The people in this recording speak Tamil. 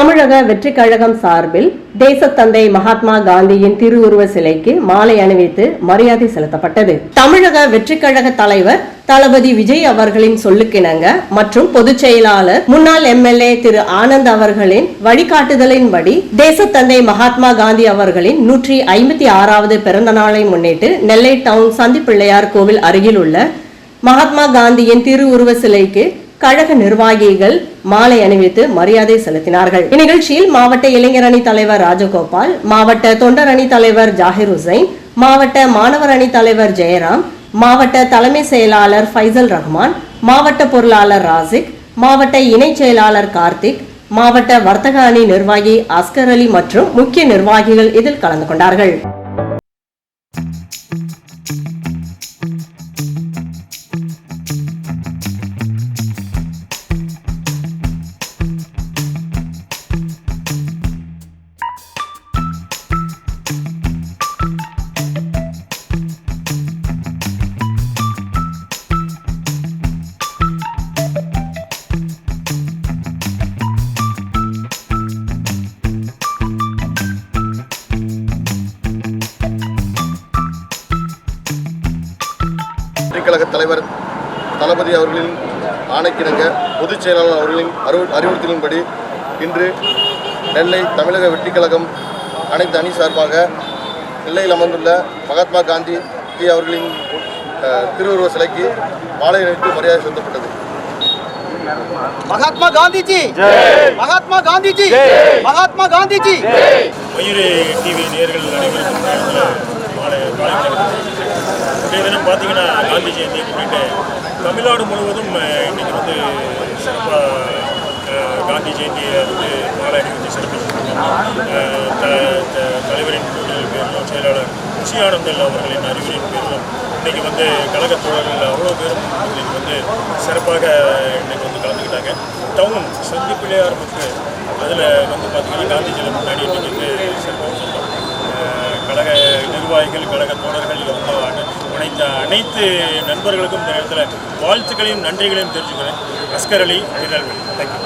தமிழக வெற்றி கழகம் சார்பில் தேசத்தந்தை மகாத்மா காந்தியின் திருவுருவ சிலைக்கு மாலை அணிவித்து மரியாதை செலுத்தப்பட்டது. தமிழக வெற்றி கழக தலைவர் தளபதி விஜய் அவர்களின் சொல்லுக்கிணங்க மற்றும் பொதுச் செயலாளர் முன்னாள் எம்எல்ஏ திரு ஆனந்த் அவர்களின் வழிகாட்டுதலின்படி தேசத்தந்தை மகாத்மா காந்தி அவர்களின் நூற்றி ஐம்பத்தி ஆறாவது பிறந்த நாளை முன்னிட்டு நெல்லை டவுன் சந்திப்பிள்ளையார் கோவில் அருகில் உள்ள மகாத்மா காந்தியின் திருவுருவ சிலைக்கு கழக நிர்வாகிகள் மாலை அணிவித்து மரியாதை செலுத்தினார்கள். இந்நிகழ்ச்சியில் மாவட்ட இளைஞர் அணி தலைவர் ராஜகோபால் மாவட்ட தொண்டர் அணி தலைவர் ஜாகிர் ஹுசைன் மாவட்ட மாணவர் அணி தலைவர் ஜெயராம் மாவட்ட தலைமை செயலாளர் ஃபைசல் ரஹ்மான் மாவட்ட பொருளாளர் ராசிக் மாவட்ட இணைச் செயலாளர் கார்த்திக் மாவட்ட வர்த்தக அணி நிர்வாகி அஸ்கர் அலி மற்றும் முக்கிய நிர்வாகிகள் இதில் கலந்து கொண்டார்கள். கழக தலைவர் தளபதி அவர்களின் ஆணைக்கிணங்க பொதுச் செயலாளர் அவர்களின் அறிவு அறிவுறுத்தலின்படி இன்று நெல்லை தமிழக வெற்றிக்கழகம் அனைத்து அணி சார்பாக நெல்லையில் அமர்ந்துள்ள மகாத்மா காந்தி அவர்களின் திருவுருவ சிலைக்கு மாலை அணிவித்து மரியாதை செலுத்தப்பட்டது. மகாத்மா காந்திஜி! மகாத்மா காந்திஜி! மகாத்மா காந்திஜி! மயூரி டிவி நேர்கள் அனைவருக்கும் மாலை காலை இன்றைய தினம் பார்த்தீங்கன்னா காந்தி ஜெயந்தி அப்படின்ட்டு தமிழ்நாடு முழுவதும் இன்றைக்கி இன்னைக்கு வந்து சிறப்பாக காந்தி ஜெயந்தியை வந்து மாலை அணிவித்து சிறப்பிச்சிருக்காங்க. த- த- தலைவரின் பேரிலும் செயலாளர் சி ஆனந்தல் அவர்களின் அறிவுரையின் பேரிலும் இன்னைக்கு வந்து கழக தோழர்கள் அவ்வளோ பேரும் இன்றைக்கி வந்து சிறப்பாக இன்னைக்கு வந்து கலந்துக்கிட்டாங்க. டவுன் சந்தி பிள்ளையார் புக்கு அதில் வந்து பார்த்தீங்கன்னா காந்திஜியில் முன்னாடி இன்றைக்கி வந்து சிறப்பாக கழக நிர்வாகிகள் கழக தோழர்கள் வந்து அனை- அனைத்து அனைத்து நண்பர்களுக்கும் இந்த நேரத்தில் வாழ்த்துக்களையும் நன்றிகளையும் தெரிஞ்சுக்கிறேன் அஸ்கர் அலி திருநெல்வேலி தேங்க்யூ